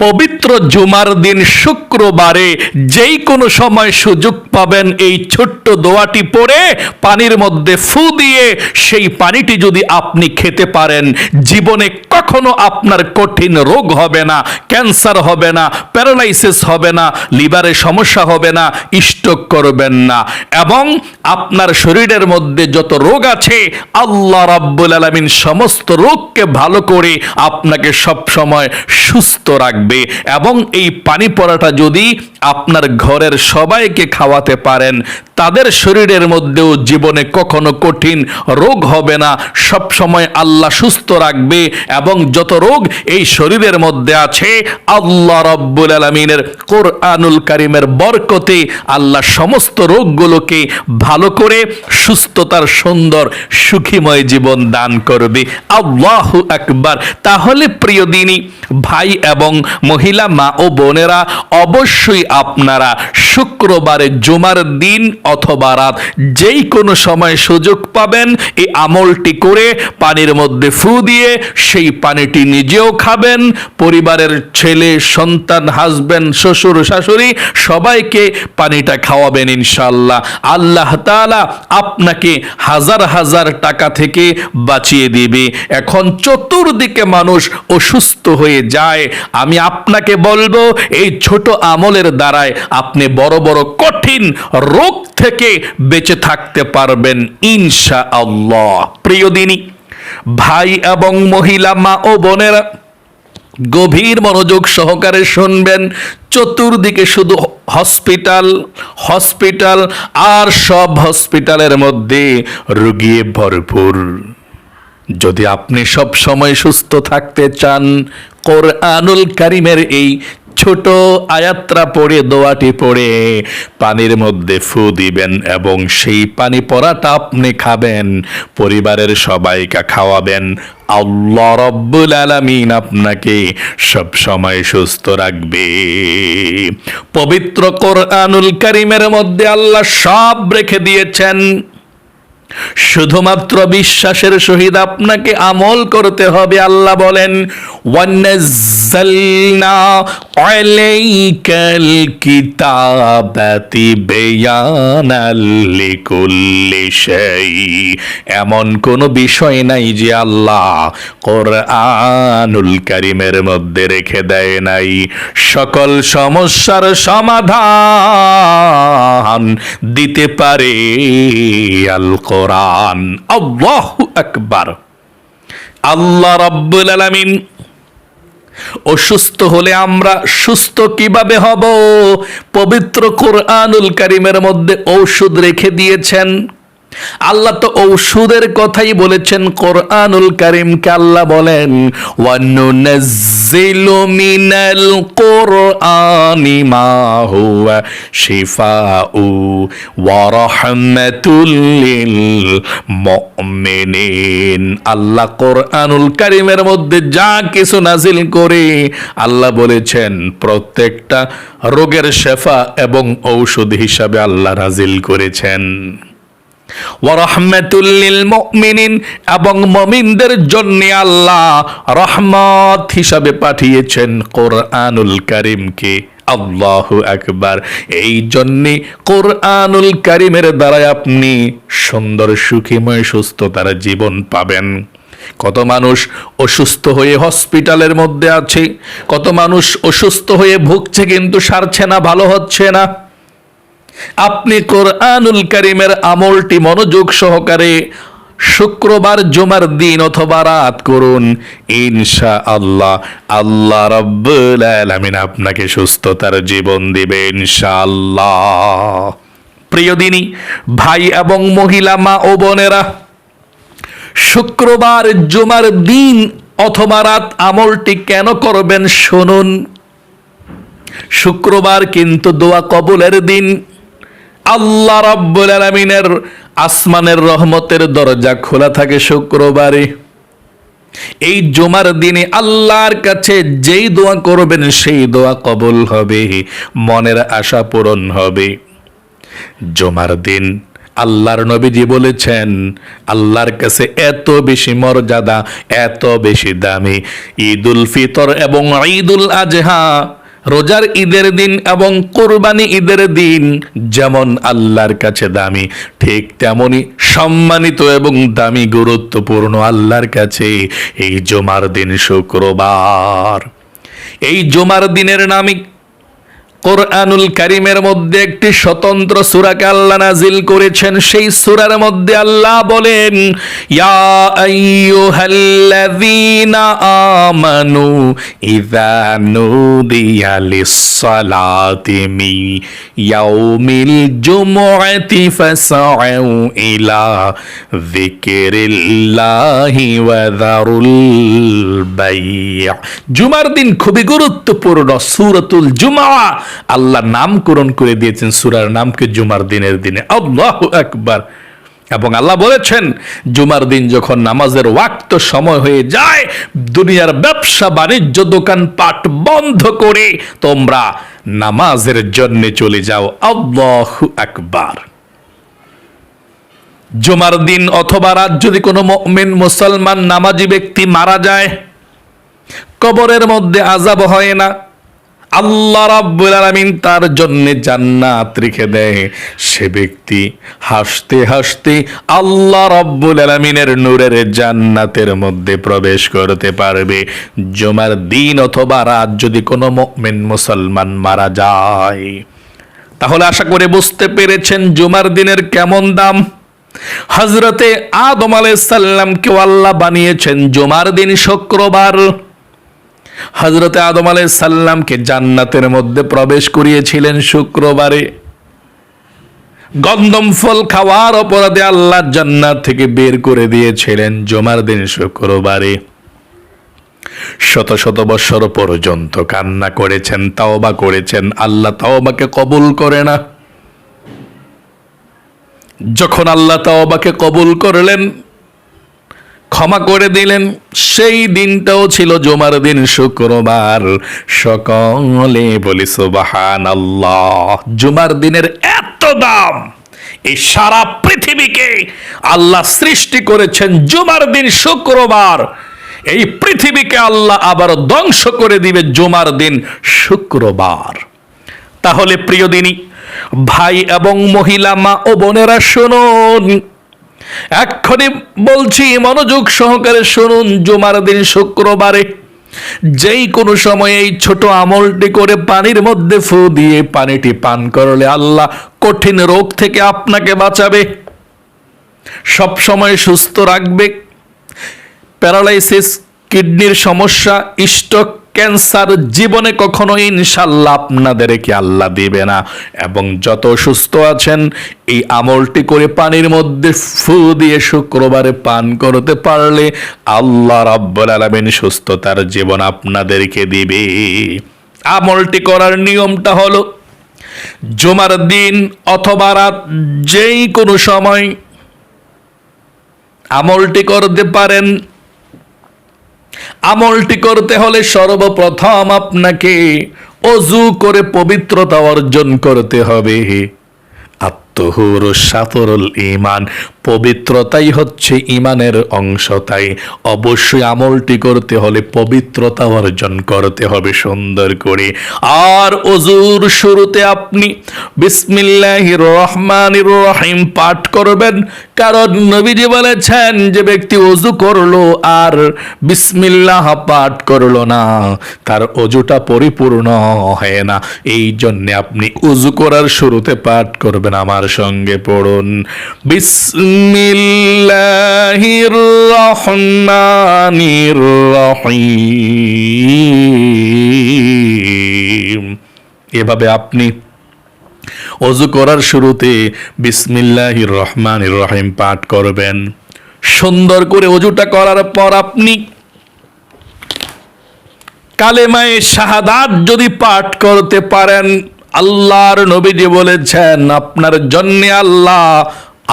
পবিত্র জুমার দিন শুক্রবারে যেই কোনো সময় সুযোগ পাবেন, এই ছোট্ট দোয়াটি পড়ে পানির মধ্যে ফু দিয়ে সেই পানিটি যদি আপনি খেতে পারেন, জীবনে কখনো আপনার কঠিন রোগ হবে না, ক্যান্সার হবে না, প্যারালাইসিস হবে না, লিভারে সমস্যা হবে না, স্ট্রোক করবেন না। এবং আপনার শরীরের মধ্যে যত রোগ আছে, আল্লাহ রাব্বুল আলামিন সমস্ত রোগকে ভালো করে আপনাকে সব সময় সুস্থ রাখবে। এবং এই পানি পড়াটা যদি আপনার ঘরের সবাইকে খাওয়াতে পারেন তাদের শরীরের মধ্যেও জীবনে কখনো কঠিন রোগ হবে না। সব সময় আল্লাহ সুস্থ রাখবে এবং যত রোগ এই শরীরের মধ্যে আছে, আল্লাহ রব্বুল আলমিনের কোরআনুল কারিমের বরকতে আল্লাহ সমস্ত রোগগুলোকে ভালো করে সুস্থতার সুন্দর সুখীময় জীবন দান করবে। আল্লাহ আকবার। তাহলে প্রিয় দিনী, ভাই এবং মহিলা, মা ও বোনেরা, অবশ্যই আপনারা শুক্রবারে জুমার দিন অথবা রাত যেই কোনো সময় সুযোগ পাবেন, এই আমলটি করে পানির মধ্যে ফু দিয়ে সেই পানিটি নিজেও খাবেন। পরিবারের ছেলে, সন্তান হাজবেন্ড শ্বশুর, শাশুড়ি সবাইকে পানিটা খাওয়াবেন ইনশাল্লাহ আল্লাহ তাআলা আপনাকে হাজার হাজার টাকা থেকে বাঁচিয়ে দিবে। এখন চতুর্দিকে মানুষ অসুস্থ হয়ে যায়। আমি আপনাকে বলব, এই ছোট আমলের দ্বারায় আপনি বড় বড় কঠিন রোগ থেকে বেঁচে থাকতে পারবেন ইনশা আল্লাহ প্রিয় দিনী, ভাই এবং মহিলা, মা ও বোনেরা, গভীর মনোযোগ সহকারে শুনবেন, চতুর্দিকে শুধু হসপিটাল হসপিটাল আর সব হসপিটালের মধ্যে রুগিয়ে ভরপুর। যদি আপনি সব সময় সুস্থ থাকতে চান, কোরআনুল কারিমের এই ছোট আয়াত্রা পড়ে, দোয়াটি পড়ে, পানির মধ্যে ফু দিবেন এবং সেই পানি পড়াটা আপনি খাবেন, পরিবারের সবাইকে খাওয়াবেন। আল্লাহ রব্বুল আলামিন আপনাকে সব সময় সুস্থ রাখবে। পবিত্র কোরআনুল কারিমের মধ্যে আল্লাহ সব রেখে দিয়েছেন। শুধুমাত্র বিশ্বাসের সহিত আপনাকে আমল করতে হবে, আল্লাহ বলেন ওয়ান্নাজ্জালনা আলাইকাল কিতাবাতি বায়ানাল লিকুল্লি শাই এমন কোন বিষয় নাই যে আল্লাহ কোরআনুল কারিমের মধ্যে রেখে দেয় নাই। সকল সমস্যার সমাধান দিতে পারে আল কোরআন। আল্লাহু আকবার। আল্লাহ রাব্বুল আলামিন অসুস্থ হলে আমরা সুস্থ কীভাবে হব? পবিত্র কোরআনুল কারিমের মধ্যে ঔষধ রেখে দিয়েছেন আল্লাহ তো ঔষধের কথাই বলেছেন, কোরআনুল কারিমকে আল্লাহ বলেন, ওয়ানুনাজ্জিলু মিনাল কোরআনি মা হুয়া শিফাউ ওয়া রাহমাতুল লিল মুমিনিন। আল্লাহ কোরআনুল করিমের মধ্যে যা কিছু নাজিল করে, আল্লাহ বলেছেন, প্রত্যেকটা রোগের শেফা এবং ঔষধ হিসাবে আল্লাহ নাজিল করেছেন। ওয়ারহমাতুল্লিল মুমিনিন, এবং মমিনদের জন্য আল্লাহ রহমত হিসাবে পাঠিয়েছেন কোরআনুল কারিমকে। আল্লাহু আকবার। এই জন্যে কোরআনুল কারিমের দ্বারাই আপনি সুন্দর, সুখীময়, সুস্থতার জীবন পাবেন। কত মানুষ অসুস্থ হয়ে হসপিটালের মধ্যে আছে, কত মানুষ অসুস্থ হয়ে ভুগছে কিন্তু সারছে না, ভালো হচ্ছে না। আপনি কোরআনুল করিমের আমলটি মনোযোগ সহকারে শুক্রবার, জুমার দিন অথবা রাত করুন। ইনশা আল্লাহ আল্লাহ আলামিন আপনাকে সুস্থতার জীবন দিবে ইনশাআল্লাহ। প্রিয় দিনী, ভাই এবং মহিলা, মা ও বোনেরা, শুক্রবার, জুমার দিন অথবা রাত আমলটি কেন করবেন শুনুন। শুক্রবার কিন্তু দোয়া কবুলের দিন। আল্লাহ রাব্বুল আলামিনের আসমানের রহমতের দরজা খোলা থাকে শুক্রবারে। এই জুমার দিনে আল্লাহর কাছে যেই দোয়া করবেন, সেই দোয়া কবুল হবে, মনের আশা পূরণ হবে। জুমার দিন আল্লাহর নবীজি বলেছেন, আল্লাহর কাছে এত বেশি মর্যাদা, এত বেশি দামি। ঈদুল ফিতর এবং ঈদুল আজহা রোজার ঈদের দিন এবং কোরবানি ঈদের দিন যেমন আল্লাহর কাছে দামি, ঠিক তেমনি সম্মানিত এবং দামি গুরুত্বপূর্ণ আল্লাহর কাছে এই জমার দিন শুক্রবার। এই জমার দিনের নামই কোরআনুল কারিমের মধ্যে একটি স্বতন্ত্র সূরাকে আল্লাহ নাজিল করেছেন, সেই সূরার মধ্যে আল্লাহ বলেন, ইয়া আমানু ইযা নুদিয়া লিস-সালাতি মি ইয়াউমিল জুমুআতি ফাসআউ ইলা যিকরিল্লাহি ওয়া যারুল বাই' জুমার দিন খুবই গুরুত্বপূর্ণ, সূরাতুল জুমআ। আল্লাহ নামকরণ করে দিয়েছেন সূরার নামকে জুমার দিনের দিনে। আল্লাহু আকবার। এবং আল্লাহ বলেছেন, জুমার দিন যখন নামাজের ওয়াক্ত সময় হয়ে যায়, দুনিয়ার ব্যবসা, বাণিজ্য দোকান পাট বন্ধ করে তোমরা নামাজের জন্য চলে যাও। আল্লাহু একবার জুমার দিন অথবা রাত যদি কোনো মুমিন, মুসলমান, নামাজি ব্যক্তি মারা যায়, কবরের মধ্যে আজাব হয় না আল্লাহ রাব্বুল আলামিন তার জন্য জান্নাত রেখে দেয়। সে ব্যক্তি হাসতে হাসতে আল্লাহ রাব্বুল আলামিনের নূরের জান্নাতের মধ্যে প্রবেশ করতে পারবে। জুমার দিন অথবা রাত যদি কোনো মুমিন মুসলমান মারা যায়। তাহলে আশা করে বুঝতে পেরেছেন জুমার দিনের কেমন দাম? হজরতে আদম আলাইসাল্লামকেও আল্লাহ বানিয়েছেন জুমার দিন শুক্রবার। হজরতে আদম আলাইসাল্লামকে জান্নাতের মধ্যে প্রবেশ করিয়েছিলেন শুক্রবারে। গন্ধম ফল খাওয়ার অপরাধে আল্লাহ জান্নাত থেকে বের করে দিয়েছিলেন জমার দিন শুক্রবারে। শত শত বৎসর পর্যন্ত কান্না করেছেন, তাওবা করেছেন, আল্লাহ তাওবাকে কবুল করে না। যখন আল্লাহ তাওবাকে কবুল করলেন ক্ষমা করে দিলেন। সেই দিনটাও ছিল জমার দিন, শুক্রবার। সকলে বলি সুবাহান আল্লাহ জুমার দিনের এত দাম, এই সারা পৃথিবীকে আল্লাহ সৃষ্টি করেছেন জুমার দিন, শুক্রবার। এই পৃথিবীকে আল্লাহ আবার ধ্বংস করে দিবে জুমার দিন, শুক্রবার। তাহলে প্রিয় দিনী, ভাই এবং মহিলা, মা ও বোনেরা শুনুন এক্ষণে বলছি, মনোযোগ সহকারে শুনুন জুমার দিন শুক্রবারে। যেই কোনো সময় এই ছোট আমলটি করে পানির মধ্যে ফু দিয়ে পানিটি পান করলে আল্লাহ কঠিন রোগ থেকে আপনাকে বাঁচাবে। সব সময় সুস্থ রাখবে। প্যারালাইসিস, কিডনির সমস্যা, স্ট্রোক ক্যান্সার জীবনে কখনো ইনশাল্লাহ আপনাদেরকে আল্লাহ দিবে না। এবং যত সুস্থ আছেন, এই আমলটি করে পানির মধ্যে ফু দিয়ে শুক্রবারে পান করতে পারলে আল্লাহ রাব্বুল আলামিন সুস্থতার জীবন আপনাদেরকে দিবে। আমলটি করার নিয়মটা হলো, জুমার দিন অথবা রাত যেই কোনো সময় আমলটি করতে পারেন আমলটি করতে হলে সর্বপ্রথম আপনাকে অজু করে পবিত্রতা অর্জন করতে হবে। আত্মহুর সাতরুল ইমান পবিত্রতাই হচ্ছে ইমানের অংশ, তাই অবশ্যই আমলটি করতে হলে পবিত্রতা অর্জন করতে হবে সুন্দর করে। আর অজুর শুরুতে আপনি বিসমিল্লাহির রহমানির রহিম পাঠ করবেন, কারণ নবীজি বলেছেন যে ব্যক্তি অজু করল আর বিসমিল্লাহ পাঠ করল না, তার অজুটা পরিপূর্ণ হয় না। এই জন্যে আপনি উজু করার শুরুতে পাঠ করবেন, আমার সঙ্গে পড়ুন। বিসমিল্লাহির রহমানির রহিম। এভাবে আপনি অজু করার শুরুতে বিসমিল্লাহির রহমানির রহিম পাঠ করবেন। সুন্দর করে অজুটা করার পর আপনি কালেমায়ে শাহাদাত যদি পাঠ করতে পারেন আল্লাহর নবীজি বলেছেন, আপনার জন্য আল্লাহ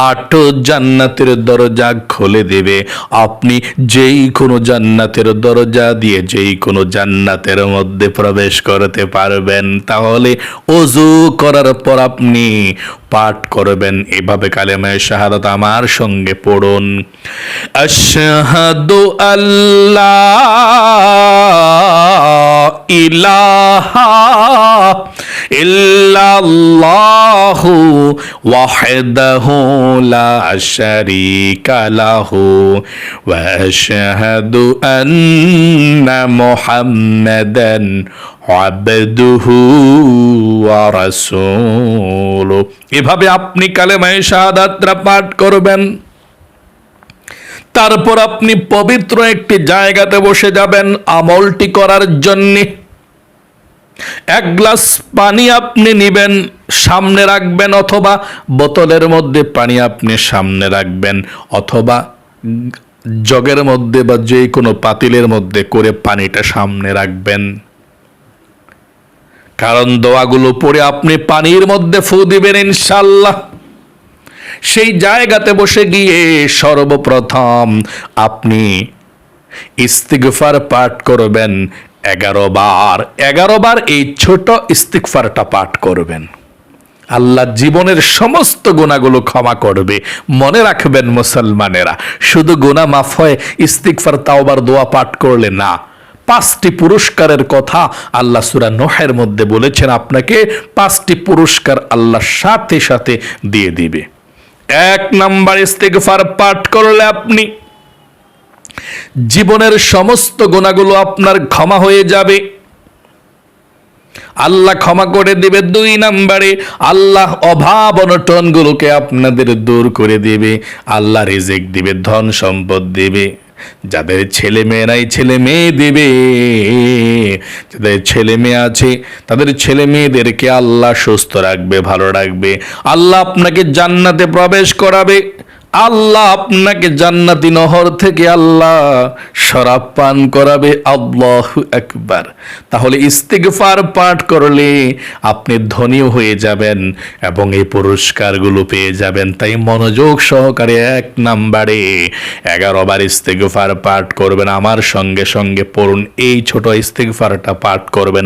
আট জান্নাতের দরজা খুলে দেবে। আপনি যেই কোনো জান্নাতের দরজা দিয়ে যেই কোনো জান্নাতের মধ্যে প্রবেশ করতে পারবেন, তাহলে অজু করার পর আপনি পাঠ করবেন। এভাবে কালেমায় শাহাদাত আমার সঙ্গে পড়ুন। আশহাদু আল্লাহ ইলাহা ইল্লাল্লাহু ওয়াহদাহু লা শারীকা লাহু ওয়া আশহাদু আন্না মুহাম্মাদান আবদুহু ওয়া রাসূলুহু এভাবে আপনি কালেমায়ে শাহাদাতরা পাঠ করবেন। তারপর আপনি পবিত্র একটি জায়গাতে বসে যাবেন আমলটি করার জন্যে। এক গ্লাস পানি আপনি নিবেন, সামনে রাখবেন অথবা বোতলের মধ্যে পানি আপনি সামনে রাখবেন অথবা জগের মধ্যে বা যে কোনো পাতিলের মধ্যে করে পানিটা সামনে রাখবেন। কারণ দোয়াগুলো পড়ে আপনি পানির মধ্যে ফু দিবেন ইনশাল্লাহ সেই জায়গাতে বসে গিয়ে সর্বপ্রথম আপনি ইস্তিগফার পাঠ করবেন এগারো বার এগারো বার এই ছোট ইস্তিকফারটা পাঠ করবেন। আল্লাহ জীবনের সমস্ত গুণাগুলো ক্ষমা করবে। মনে রাখবেন মুসলমানেরা, শুধু গুণা মাফ হয়, ইস্তিগফার, তাওবার, দোয়া পাঠ করলে না। পাঁচটি পুরস্কারের কথা আল্লাহ সুরা নোহের মধ্যে বলেছেন, আপনাকে পাঁচটি পুরস্কার আল্লাহ সাথে সাথে দিয়ে দিবে। এক নাম্বার ইস্তিকফার পাঠ করলে আপনি জীবনের সমস্ত গুণাগুলো আপনার ক্ষমা হয়ে যাবে। আল্লাহ ক্ষমা করে দিবে দুই নাম্বারে। আল্লাহ অভাব অনটনগুলোকে আপনাদের দূর করে দিবে। আল্লাহ রিজিক দিবে, ধন সম্পদ দিবে। যাদের ছেলে মেয়েরাই ছেলে মেয়ে দিবে। যাদের ছেলে মেয়ে আছে, তাদের ছেলে মেয়েদেরকে আল্লাহ সুস্থ রাখবে, ভালো রাখবে। আল্লাহ আপনাকে জান্নাতে প্রবেশ করাবে। আল্লাহ আপনাকে জান্নাতি নহর থেকে আল্লাহ শরাব পান করাবে। আল্লাহ একবার তাহলে ইস্তিগফার পাঠ করলে আপনি ধনীও হয়ে যাবেন এবং এই পুরস্কারগুলো পেয়ে যাবেন। তাই মনোযোগ সহকারে এক নাম্বারে এগারো বার ইস্তিগফার পাঠ করবেন। আমার সঙ্গে সঙ্গে পড়ুন। এই ছোট ইস্তিগফারটা পাঠ করবেন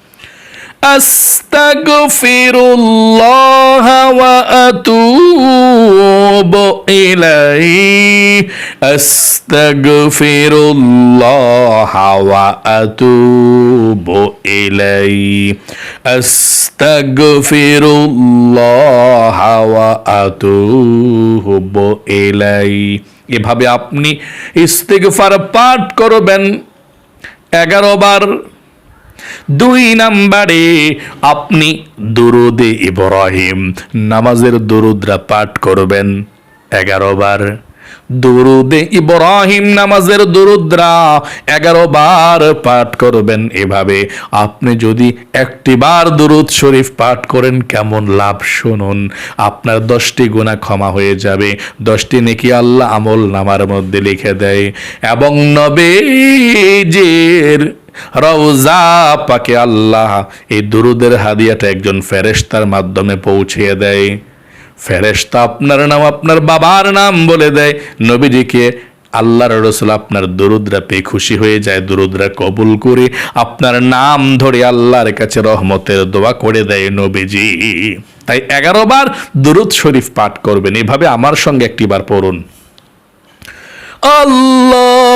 আস্তাগফিরুল্লাহ ওয়া আতুবু ইলাইহি। আস্তাগফিরুল্লাহ ওয়া আতুবু ইলাইহি। আস্তাগফিরুল্লাহ ওয়া আতুবু ইলাইহি। এভাবে আপনি ইস্তিগফার পাঠ করবেন এগারো বার। দুই নাম্বারে, আপনি দুরুদে ইব্রাহিম, নামাজের দুরুদরা পাঠ করবেন। এগারো বার দুরুদে ইব্রাহিম, নামাজের দুরুদ্রা এগারো বার পাঠ করবেন এভাবে। আপনি যদি একটি বার দুরুদ শরীফ পাঠ করেন, কেমন লাভ শুনুন। আপনার দশটি গুণা ক্ষমা হয়ে যাবে। দশটি নেকি আল্লাহ আমল নামার মধ্যে লিখে দেয়, এবং নবীজির রওজা পাকে আল্লাহ এই দুরুদের হাদিয়াটা একজন ফেরেশতার মাধ্যমে পৌঁছিয়ে দেয়। ফেরেশতা আপনার নাম, আপনার বাবার নাম বলে দেয়। নবীজিকে, আল্লাহর রসুল আপনার দরুদরা পেয়ে খুশি হয়ে যায়, দরুদরা কবুল করে আপনার নাম ধরে আল্লাহর কাছে রহমতের দোয়া করে দেয় নবীজি। তাই এগারো বার দুরুদ শরীফ পাঠ করবেন। এভাবে আমার সঙ্গে একটি বার পড়ুন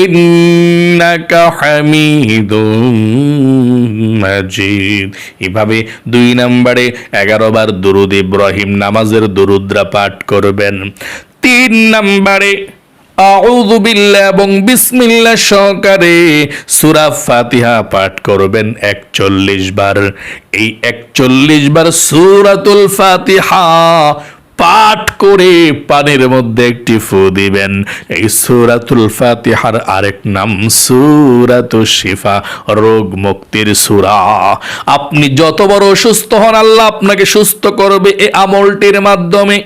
ইন্নাকা হামিদুম মাজিদ। এভাবে দুই নম্বরে এগারো বার দুরুদ ইব্রাহিম নামাজের দুরুদ্রা পাঠ করবেন। তিন নম্বরে আউযু বিল্লাহ এবং বিসমিল্লাহ সহকারে সুরা ফাতিহা পাঠ করবেন 41 বার। এই 41 বার সুরাতুল ফাতিহা পাঠ করে পানির মধ্যে একটি ফু দিবেন। এই সুরাতুল ফাতিহার আরেক নাম, সুরাতু শিফা, রোগ মুক্তির সুরা। আপনি যত বড় অসুস্থ হন, আল্লাহ আপনাকে সুস্থ করবে এই আমলটির মাধ্যমে।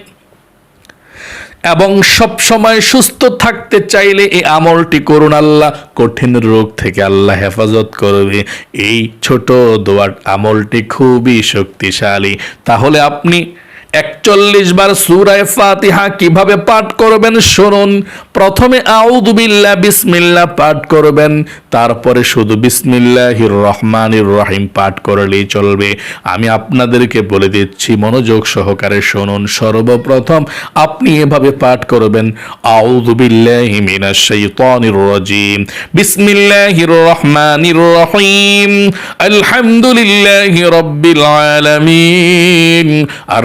এবং সব সময় সুস্থ থাকতে চাইলে এই আমলটি করুন, আল্লাহ কঠিন রোগ থেকে আল্লাহ হেফাজত করবে। এই ছোট দোয়ার আমলটি খুবই শক্তিশালী। তাহলে আপনি একচল্লিশ বার সুরায় ফাতিহা কীভাবে পাঠ করবেন শুনুন। প্রথমে আউদু বিল্লাহ, বিসমিল্লাহ পাঠ করবেন। তারপরে শুধু বিসমিল্লাহির রহমানির রহিম পাঠ করলেই চলবে। আমি আপনাদেরকে বলে দিচ্ছি, মনোযোগ সহকারে শুনুন। সর্বপ্রথম আপনি এভাবে পাঠ করবেন আউদু বিল্লাহি মিনাশ শাইতানির রাজিম। বিসমিল্লাহির রহমানির রহিম। আলহামদুলিল্লাহি রাব্বিল আলামিন। আর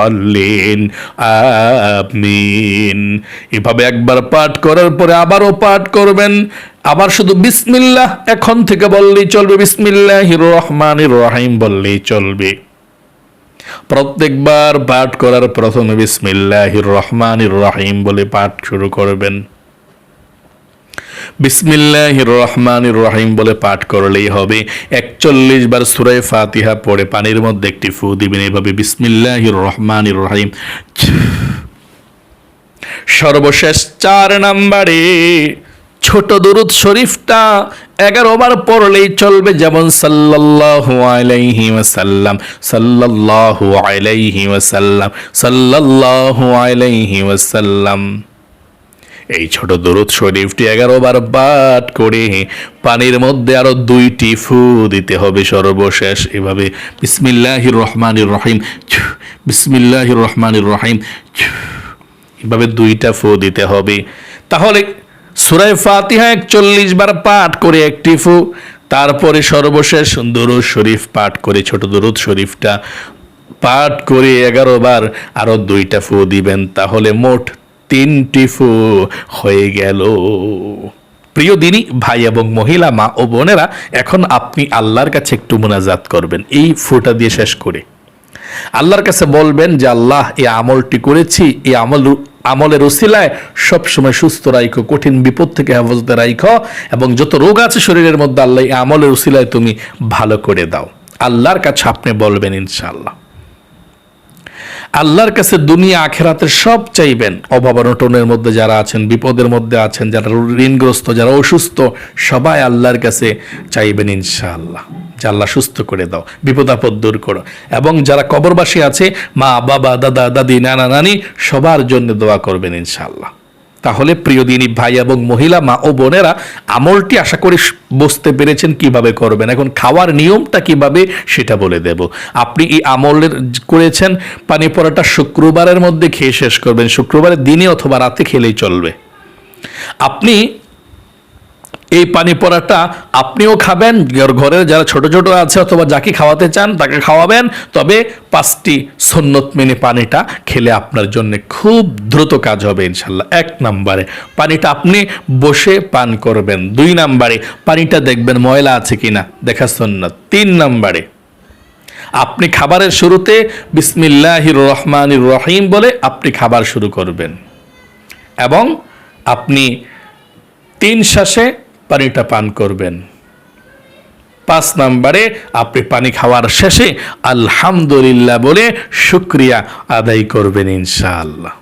পারলেন আমিন। এভাবে একবার পাঠ করার পরে আবারও পাঠ করবেন। আবার শুধু বিসমিল্লাহ এখন থেকে বললেই চলবে বিসমিল্লাহ হির রহমান রহিম বললেই চলবে। প্রত্যেকবার পাঠ করার প্রথমে বিসমিল্লাহ রহমান রহিম বলে পাঠ শুরু করবেন। বিসমিল্লাহির রহমানির রহিম বলে পাঠ করলেই হবে। একচল্লিশ বার সুরায় ফাতিহা পড়ে পানির মধ্যে একটি ফু দিবেন এভাবে বিসমিল্লাহির রহমানির রহিম। সর্বশেষ চার নাম্বারে, ছোট দুরুদ শরীফটা এগারো বার পড়লেই চলবে যেমন সাল্লাল্লাহু আলাইহি ওয়াসাল্লাম, সাল্লাল্লাহু আলাইহি ওয়াসাল্লাম, সাল্লাল্লাহু আলাইহি ওয়াসাল্লাম। এই ছোট দরুদ শরীফটি এগারো বার পাঠ করে পানির মধ্যে আরও দুইটি ফু দিতে হবে সর্বশেষ। এভাবে বিসমিল্লাহির রহমানির রহিম বিসমিল্লাহির রহমানির রহিম এভাবে দুইটা ফু দিতে হবে। তাহলে সুরায় ফাতিহা একচল্লিশ বার পাঠ করে একটি ফু, তারপরে সর্বশেষ দরুদ শরীফ পাঠ করে, ছোট দরুদ শরীফটা পাঠ করে এগারো বার আরও দুইটা ফু দিবেন। তাহলে মোট তিনটি ফু হয়ে গেল। প্রিয় দিনী, ভাই এবং মহিলা, মা ও বোনেরা, এখন আপনি আল্লাহর কাছে একটু মোনাজাত করবেন। এই ফুটা দিয়ে শেষ করে। আল্লাহর কাছে বলবেন যে, আল্লাহ, এই আমলটি করেছি, এই আমল আমলের ওসিলায় সবসময় সুস্থ রাইখো, কঠিন বিপদ থেকে হেফাজতে রাইখো এবং যত রোগ আছে শরীরের মধ্যে, আল্লাহ, এই আমলের ওসিলায় তুমি ভালো করে দাও। আল্লাহর কাছে আপনি বলবেন, ইনশাআল্লাহ। আল্লাহর কাছে দুনিয়া আখেরাতে সব চাইবেন। অভাব অনটনের মধ্যে যারা আছেন, বিপদের মধ্যে আছেন, যারা ঋণগ্রস্ত, যারা অসুস্থ, সবাই আল্লাহর কাছে চাইবেন ইনশাআল্লাহ। যে আল্লাহ সুস্থ করে দাও, বিপদ আপদ দূর করো। এবং যারা কবরবাসী আছে, মা, বাবা, দাদা, দাদি, নানা, নানি, সবার জন্য দোয়া করবেন ইনশাআল্লাহ। তাহলে প্রিয় দিনী ভাই এবং মহিলা, মা ও বোনেরা, আমলটি আশা করি বুঝতে পেরেছেন কীভাবে করবেন। এখন খাওয়ার নিয়মটা কীভাবে সেটা বলে দেব। আপনি এই আমলের করেছেন, পানি পরাটা শুক্রবারের মধ্যে খেয়ে শেষ করবেন। শুক্রবারের দিনে অথবা রাতে খেলেই চলবে। আপনি এই পানি পরাটা আপনিও খাবেন ঘরের যারা ছোট ছোট আছে অথবা যাকে খাওয়াতে চান তাকে খাওয়াবেন। তবে পাঁচটি সন্নত মেনে পানিটা খেলে আপনার জন্য খুব দ্রুত কাজ হবে ইনশাল্লাহ। এক নম্বরে, পানিটা আপনি বসে পান করবেন। দুই নম্বরে, পানিটা দেখবেন ময়লা আছে কিনা, দেখা সন্ন্যত তিন নম্বরে, আপনি খাবারের শুরুতে বিসমিল্লাহির রহমানির রহিম বলে আপনি খাবার শুরু করবেন। এবং আপনি তিন শ্বাসে পানিটা পান করবেন। পাঁচ নম্বরে আপনি পানি খাওয়ার শেষে আলহামদুলিল্লাহ বলে শুক্রিয়া আদায় করবেন ইনশাআল্লাহ।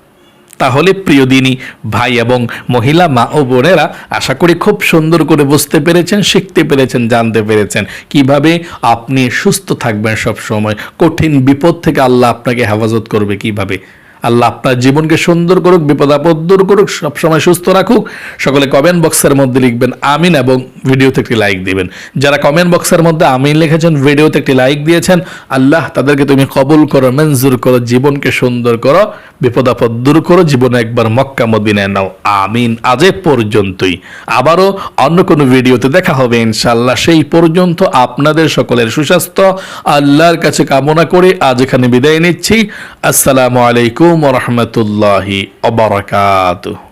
তাহলে প্রিয় দিনী, ভাই এবং মহিলা, মা ও বোনেরা, আশা করি খুব সুন্দর করে বুঝতে পেরেছেন, শিখতে পেরেছেন, জানতে পেরেছেন কীভাবে আপনি সুস্থ থাকবেন সব সময় কঠিন বিপদ থেকে আল্লাহ আপনাকে হেফাজত করবে কীভাবে? আল্লাহ আপনার জীবনকে সুন্দর করুক, বিপদ আপদ দূর করুক, সবসময় সুস্থ রাখুক। সকলে কমেন্ট বক্সের মধ্যে লিখবেন আমিন এবং ভিডিওতে একটি লাইক দিবেন। যারা কমেন্ট বক্সের মধ্যে আমিন লিখেছেন ভিডিওতে একটি লাইক দিয়েছেন, আল্লাহ তাদেরকে তুমি কবুল করো, মঞ্জুর করো, জীবনকে সুন্দর করো, বিপদ আপদ দূর করো, জীবনে একবার মক্কা মদিনায় নাও। আমিন। আজ পর্যন্তই। আবারও অন্য কোনো ভিডিওতে দেখা হবে ইনশাল্লাহ সেই পর্যন্ত আপনাদের সকলের সুস্বাস্থ্য। আল্লাহর কাছে কামনা করে। আজ এখানে বিদায় নিচ্ছি। আসসালামু আলাইকুম রহমতুল্লাহি অবরাকাতুহ